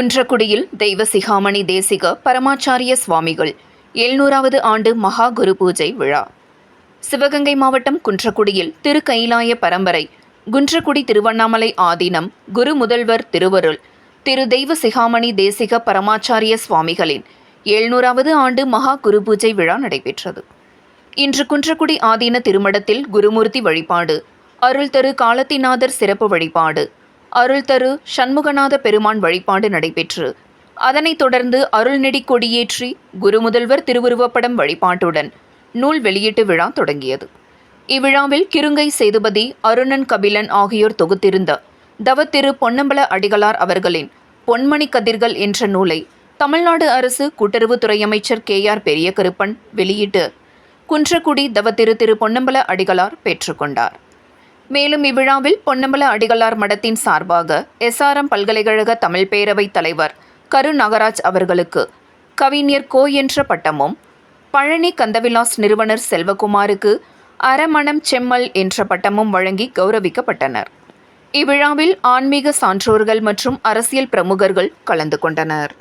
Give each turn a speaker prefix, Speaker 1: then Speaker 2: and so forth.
Speaker 1: குன்றக்குடியில் தெய்வ சிகாமணி தேசிக பரமாச்சாரிய சுவாமிகள் எழுநூறாவது ஆண்டு மகா குரு பூஜை விழா. சிவகங்கை மாவட்டம் குன்றக்குடியில் திரு கைலாய பரம்பரை குன்றக்குடி திருவண்ணாமலை ஆதீனம் குரு முதல்வர் திருவருள் திரு தெய்வ சிகாமணி தேசிக பரமாச்சாரிய சுவாமிகளின் எழுநூறாவது ஆண்டு மகா குரு பூஜை விழா நடைபெற்றது. இன்று குன்றக்குடி ஆதீன திருமடத்தில் குருமூர்த்தி வழிபாடு அருள் தரு காலத்திநாதர் சிறப்பு வழிபாடு அருள் தரு சண்முகநாத பெருமான் வழிபாடு நடைபெற்று அதனைத் தொடர்ந்து அருள்நெடி கொடியேற்றி குருமுதல்வர் திருவுருவப்படம் வழிபாட்டுடன் நூல் வெளியீட்டு விழா தொடங்கியது. இவ்விழாவில் கிருங்கை சேதுபதி அருணன் கபிலன் ஆகியோர் தொகுத்திருந்த தவத்திரு பொன்னம்பல அடிகளார் அவர்களின் பொன்மணி கதிர்கள் என்ற நூலை தமிழ்நாடு அரசு கூட்டுறவுத்துறை அமைச்சர் கே ஆர் பெரியகருப்பன் வெளியிட்டு குன்றக்குடி தவத்திரு திரு பொன்னம்பல அடிகளார் பெற்றுக்கொண்டார். மேலும் இவ்விழாவில் பொன்னம்பல அடிகளார் மடத்தின் சார்பாக எஸ்ஆர்எம் பல்கலைக்கழக தமிழ் பேரவைத் தலைவர் கரு நாகராஜ் அவர்களுக்கு கவிஞர் கோ என்ற பட்டமும் பழனி கந்தவிலாஸ் நிறுவனர் செல்வகுமாருக்கு அரமணம் செம்மல் என்ற பட்டமும் வழங்கி கௌரவிக்கப்பட்டனர். இவ்விழாவில் ஆன்மீக சான்றோர்கள் மற்றும் அரசியல் பிரமுகர்கள் கலந்து கொண்டனர்.